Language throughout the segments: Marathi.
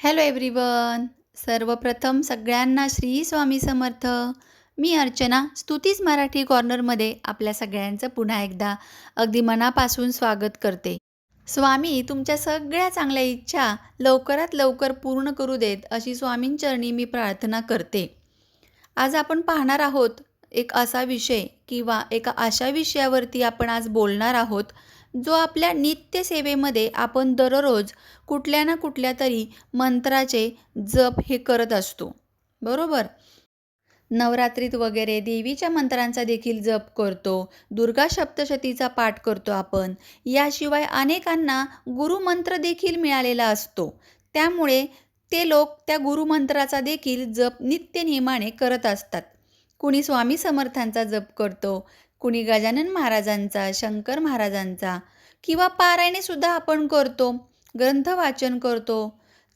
हॅलो एव्हरीवन सर्वप्रथम सगळ्यांना श्री स्वामी समर्थ. मी अर्चना स्तुतीच मराठी कॉर्नरमध्ये आपल्या सगळ्यांचं पुन्हा एकदा अगदी मनापासून स्वागत करते. स्वामी तुमच्या सगळ्या चांगल्या इच्छा लवकरात लवकर पूर्ण करू देत अशी स्वामींचरणी मी प्रार्थना करते. आज आपण पाहणार आहोत एक असा विषय किंवा एका अशा विषयावरती आपण आज बोलणार आहोत जो आपल्या नित्यसेवेमध्ये आपण दररोज कुठल्या ना कुठल्या तरी मंत्राचे जप हे करत असतो. बरोबर? नवरात्रीत वगैरे देवीच्या मंत्रांचा देखील जप करतो दुर्गा सप्तशतीचा पाठ करतो आपण. याशिवाय अनेकांना गुरुमंत्र देखील मिळालेला असतो. त्यामुळे ते लोक त्या गुरुमंत्राचा देखील जप नित्य नियमाने करत असतात. कुणी स्वामी समर्थांचा जप करतो कुणी गजानन महाराजांचा शंकर महाराजांचा किंवा पारायणे सुद्धा आपण करतो ग्रंथ वाचन करतो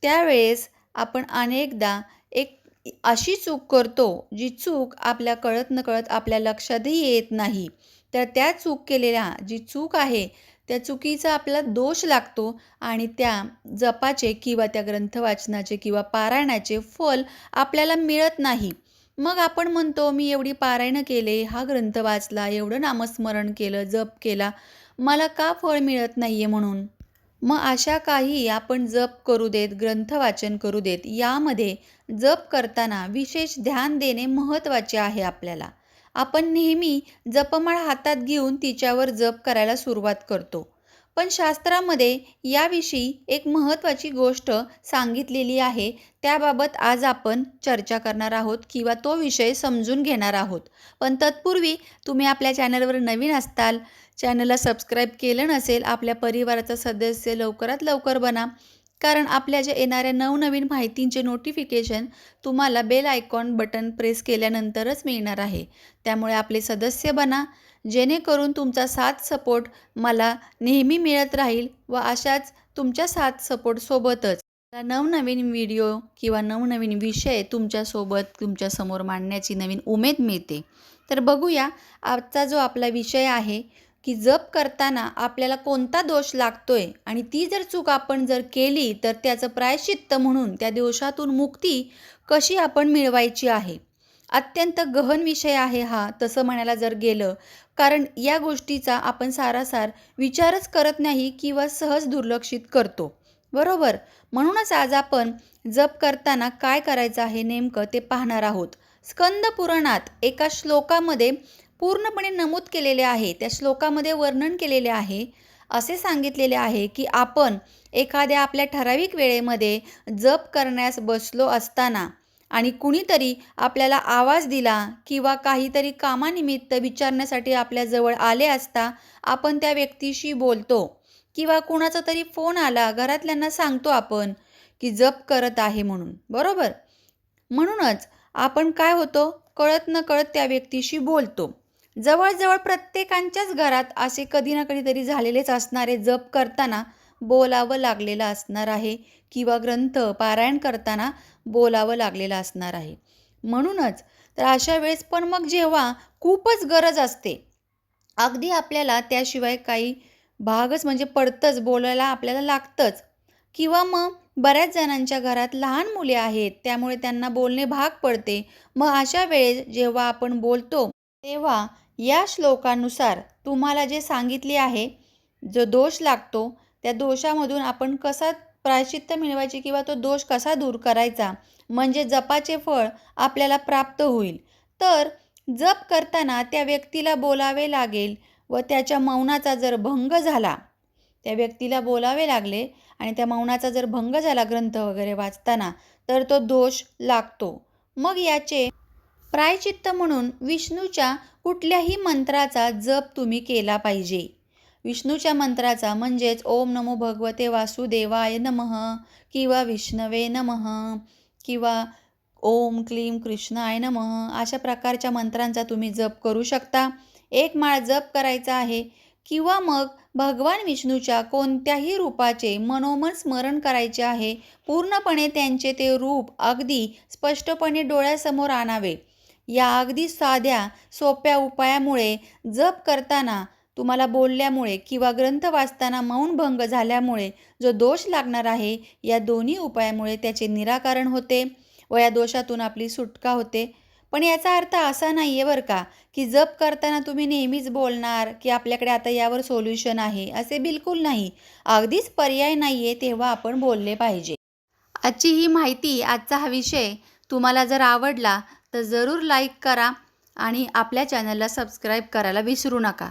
त्यावेळेस आपण अनेकदा एक अशी चूक करतो जी चूक आपल्या कळत नकळत आपल्या लक्षातही येत नाही. तर त्या चूक केलेल्या जी चूक आहे त्या चुकीचा आपला दोष लागतो आणि त्या जपाचे किंवा त्या ग्रंथ वाचनाचे किंवा पारायणाचे फल आपल्याला मिळत नाही. मग आपण म्हणतो मी एवढी पारायणं केले हा ग्रंथ वाचला एवढं नामस्मरण केलं जप केला मला का फळ मिळत नाही आहे म्हणून? मग अशा काही आपण जप करू देत ग्रंथ वाचन करू देत यामध्ये जप करताना विशेष ध्यान देणे महत्त्वाचे आहे आपल्याला. आपण नेहमी जपमाळ हातात घेऊन तिच्यावर जप करायला सुरुवात करतो. पण शास्त्रामध्ये याविषयी एक महत्त्वाची गोष्ट सांगितलेली आहे. त्याबाबत आज आपण चर्चा करणार आहोत किंवा तो विषय समजून घेणार आहोत. पण तत्पूर्वी तुम्ही आपल्या चॅनलवर नवीन असताल चॅनलला सबस्क्राईब केलं नसेल आपल्या परिवाराचा सदस्य लवकरात लवकर बना. कारण आपल्या ज्या येणाऱ्या नवनवीन माहितींचे नोटिफिकेशन तुम्हाला बेल आयकॉन बटन प्रेस केल्यानंतरच मिळणार आहे. त्यामुळे आपले सदस्य बना. जेणेकरून तुमचा साथ सपोर्ट मला नेहमी मिळत राहील व अशाच तुमच्या साथ सपोर्टसोबतच नवनवीन व्हिडिओ किंवा नवनवीन विषय तुमच्यासोबत तुमच्यासमोर मांडण्याची नवीन उमेद मिळते. तर बघूया आजचा जो आपला विषय आहे की जप करताना आपल्याला कोणता दोष लागतोय आणि ती जर चूक आपण जर केली तर त्याचं प्रायश्चित्त म्हणून त्या दोषातून मुक्ती कशी आपण मिळवायची आहे? अत्यंत गहन विषय आहे हा तसं म्हणायला जर गेलं कारण या गोष्टीचा आपण सारासार विचारच करत नाही किंवा सहज दुर्लक्षित करतो. बरोबर? म्हणूनच आज आपण जप करताना काय करायचं आहे नेमकं ते पाहणार आहोत. स्कंद पुराणात एका श्लोकामध्ये पूर्णपणे नमूद केलेले आहे त्या श्लोकामध्ये वर्णन केलेले आहे असे सांगितलेले आहे की आपण एखाद्या आपल्या ठराविक वेळेमध्ये जप करण्यास बसलो असताना आणि कुणीतरी आपल्याला आवाज दिला किंवा काहीतरी कामानिमित्त विचारण्यासाठी आपल्याजवळ आले असता आपण त्या व्यक्तीशी बोलतो किंवा कुणाचा तरी फोन आला घरातल्यांना सांगतो आपण की जप करत आहे म्हणून. बरोबर? म्हणूनच आपण काय होतो? कळत न कळत त्या व्यक्तीशी बोलतो. जवळजवळ प्रत्येकांच्याच घरात असे कधी ना कधीतरी झालेलेच असणारे जप करताना बोलावं लागलेलं असणार आहे किंवा ग्रंथ पारायण करताना बोलावं लागलेलं असणार आहे. म्हणूनच तर अशा वेळेस पण मग जेव्हा खूपच गरज असते अगदी आपल्याला त्याशिवाय काही भागच म्हणजे पडतंच बोलायला आपल्याला लागतंच. किंवा मग बऱ्याच जणांच्या घरात लहान मुले आहेत त्यामुळे त्यांना बोलणे भाग पडते. मग अशा वेळेस जेव्हा आपण बोलतो तेव्हा या श्लोकानुसार तुम्हाला जे सांगितले आहे जो दोष लागतो त्या दोषामधून आपण कसा प्रायश्चित्त मिळवायचे किंवा तो दोष कसा दूर करायचा? म्हणजे जपाचे फळ आपल्याला प्राप्त होईल. तर जप करताना त्या व्यक्तीला बोलावे लागेल व त्याच्या मौनाचा जर भंग झाला त्या व्यक्तीला बोलावे लागले आणि त्या मौनाचा जर भंग झाला ग्रंथ वगैरे वाचताना तर तो दोष लागतो. मग याचे प्रायचित्त म्हणून विष्णूच्या कुठल्याही मंत्राचा जप तुम्ही केला पाहिजे. विष्णूच्या मंत्राचा म्हणजेच ओम नमो भगवते वासुदेवाय नमः किंवा विष्णवे नमः किंवा ओम क्लीम कृष्णाय नमः अशा प्रकारच्या मंत्रांचा तुम्ही जप करू शकता. एक माळ जप करायचा आहे किंवा मग भगवान विष्णूच्या कोणत्याही रूपाचे मनोमन स्मरण करायचे आहे पूर्णपणे त्यांचे ते रूप अगदी स्पष्टपणे डोळ्यासमोर आणावे. या अगदी साध्या सोप्या उपायामुळे जप करताना तुम्हाला बोलल्यामुळे किंवा ग्रंथ वाचताना मौनभंग झाल्यामुळे जो दोष लागणार आहे या दोन्ही उपायामुळे त्याचे निराकरण होते व या दोषातून आपली सुटका होते. पण याचा अर्थ असा नाही आहे बरं का की जप करताना तुम्ही नेहमीच बोलणार की आपल्याकडे आता यावर सोल्युशन आहे असे बिलकुल नाही. अगदीच पर्याय नाही आहे तेव्हा आपण बोलले पाहिजे. आजची ही माहिती आजचा हा विषय तुम्हाला जर आवडला तर जरूर लाईक करा आणि आपल्या चॅनलला सबस्क्राईब करायला विसरू नका.